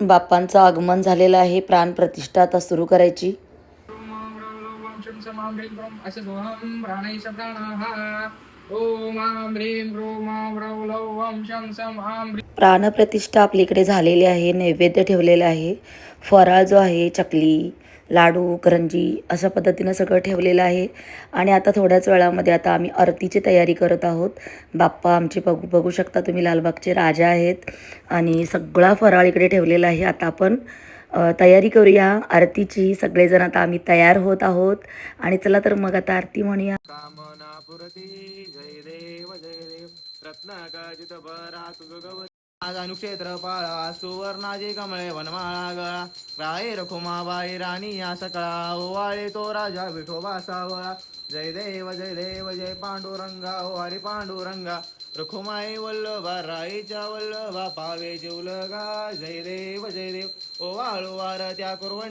बाप्पांचं आगमन झालेलं आहे प्राणप्रतिष्ठा आता सुरू करायची. प्राणप्रतिष्ठा आपल्या इकडे झालेली आहे नैवेद्य ठेवलेलं आहे फराळ जो आहे चकली. लाडू करंजी अशा पद्धतीनं सगळं ठेवलेलं आहे. आणि आता थोड्याच वेळामध्ये आता आम्ही आरतीची तयारी करत आहोत. बाप्पा आमचे बघू बघू शकता तुम्ही लालबागचे राजा आहेत. आणि सगळा फराळ इकडे ठेवलेला आहे. आता आपण तयारी करूया. आरतीची सगळेजण आता आम्ही तयार होत आहोत. आणि चला तर मग आता आरती म्हणूया. कामना पुरती जय देव जय देव. क्षेत्र बरा पाळा सुवर्णाजी कमळे वनमाळा गळा राये रखुमाबाई राणी या सकळा ओवाळे तो राजा विठोबा सावळा जय देव जय देव जय पांडुरंगा ओ हरी पांडुरंगा. रखुमाई वल्लभा राईच्या वल्लभा पावे जेवलगा. जय देव जय देव ओ वाळू वार त्या कुरवंडी.